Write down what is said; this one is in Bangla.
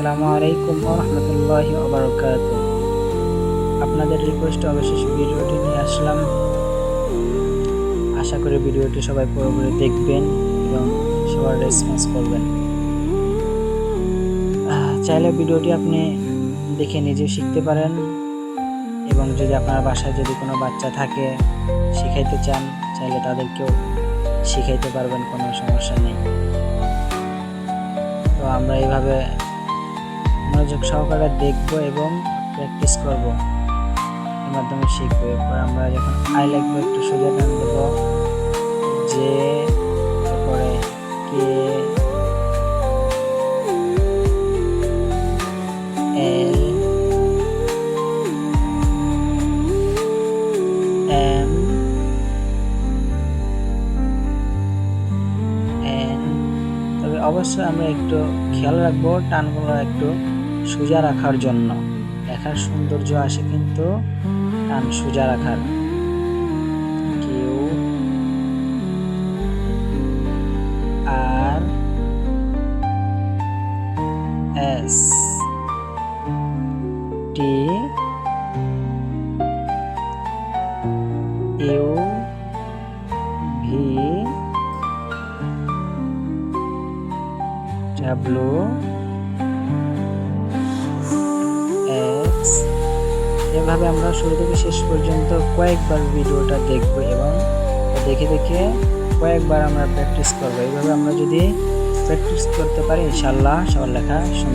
আসসালামু আলাইকুম রহমতুল্লাহ ওবরকাত আপনাদের রিকোয়েস্ট অবশেষে ভিডিওটি নিয়ে আসলাম। আশা করি ভিডিওটি সবাই পুরোপুরি দেখবেন এবং সবার রেসপন্স করবেন। চাইলে ভিডিওটি আপনি দেখে নিজে শিখতে পারেন এবং যদি আপনার বাসায় যদি কোনো বাচ্চা থাকে, শিখাইতে চান, চাইলে তাদেরকেও শিখাইতে পারবেন, কোনো সমস্যা নেই। তো আমরা এইভাবে মনোযোগ সহকারে দেখব এবং প্র্যাকটিস করব। এর মাধ্যমে শিখব। এরপর আমরা যখন আই লিখব একটু সোজা টান দেব, যে তারপরে কে এল অবশ্যই আমরা একটু খেয়াল রাখব টানগুলো একটু। সোজা রাখার জন্য। লেখার সৌন্দর্য আসে কিন্তু টান সোজা রাখার। Q R S T U V এভাবে আমরা শুরু থেকে শেষ পর্যন্ত কয়েকবার ভিডিওটা দেখব এবং দেখে দেখে কয়েকবার আমরা প্র্যাকটিস করব। এইভাবে আমরা যদি প্র্যাকটিস করতে পারি ইনশাল্লাহ সবার লেখা সুন্দর